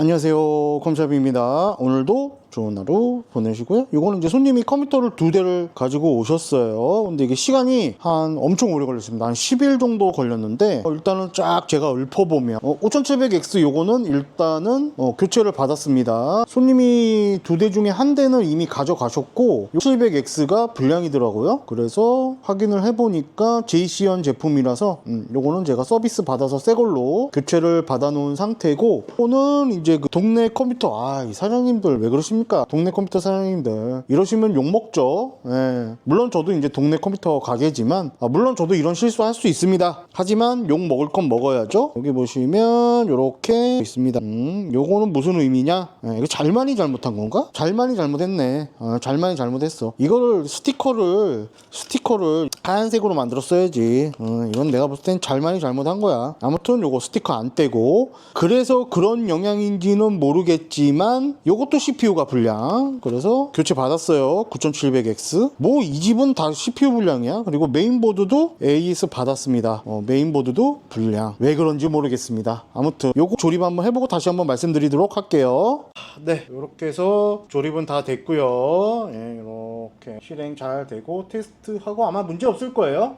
안녕하세요. 컴샵입니다. 오늘도 좋은 하루 보내시고요. 이거는 이제 손님이 컴퓨터를 두 대를 가지고 오셨어요. 근데 이게 시간이 한 엄청 오래 걸렸습니다. 한 10일 정도 걸렸는데 어, 일단은 쫙 제가 읊어보면 어, 5700X 요거는 일단은 어, 교체를 받았습니다. 손님이 두 대 중에 한 대는 이미 가져가셨고 700X가 불량이더라고요. 그래서 확인을 해보니까 JC연 제품이라서 음, 요거는 제가 서비스 받아서 새 걸로 교체를 받아놓은 상태고 이거는 이제 그 동네 컴퓨터 아 이 사장님들 왜 그러십니까? 동네 컴퓨터 사장님들 이러시면 욕 먹죠. 예. 물론 저도 이제 동네 컴퓨터 가게지만 아, 물론 저도 이런 실수할 수 있습니다. 하지만 욕 먹을 건 먹어야죠. 여기 보시면 요렇게 있습니다. 음, 요거는 무슨 의미냐? 예, 이거 잘만이 잘못한 건가? 잘만이 잘못했네. 아, 잘만이 잘못했어. 이거를 스티커를 스티커를 하얀색으로 만들었어야지. 어, 이건 내가 봤을 땐 잘만이 잘못한 거야. 아무튼 요거 스티커 안 떼고 그래서 그런 영향인지는 모르겠지만 요것도 CPU가 불량. 그래서 교체 받았어요. 9700X. 뭐 이 집은 다 CPU 불량이야. 그리고 메인보드도 AS 받았습니다. 어, 메인보드도 불량. 왜 그런지 모르겠습니다. 아무튼 요거 조립 한번 해보고 다시 한번 말씀드리도록 할게요. 네, 이렇게 해서 조립은 다 됐고요. 예, 이렇게 실행 잘 되고 테스트하고 아마 문제 없을 거예요.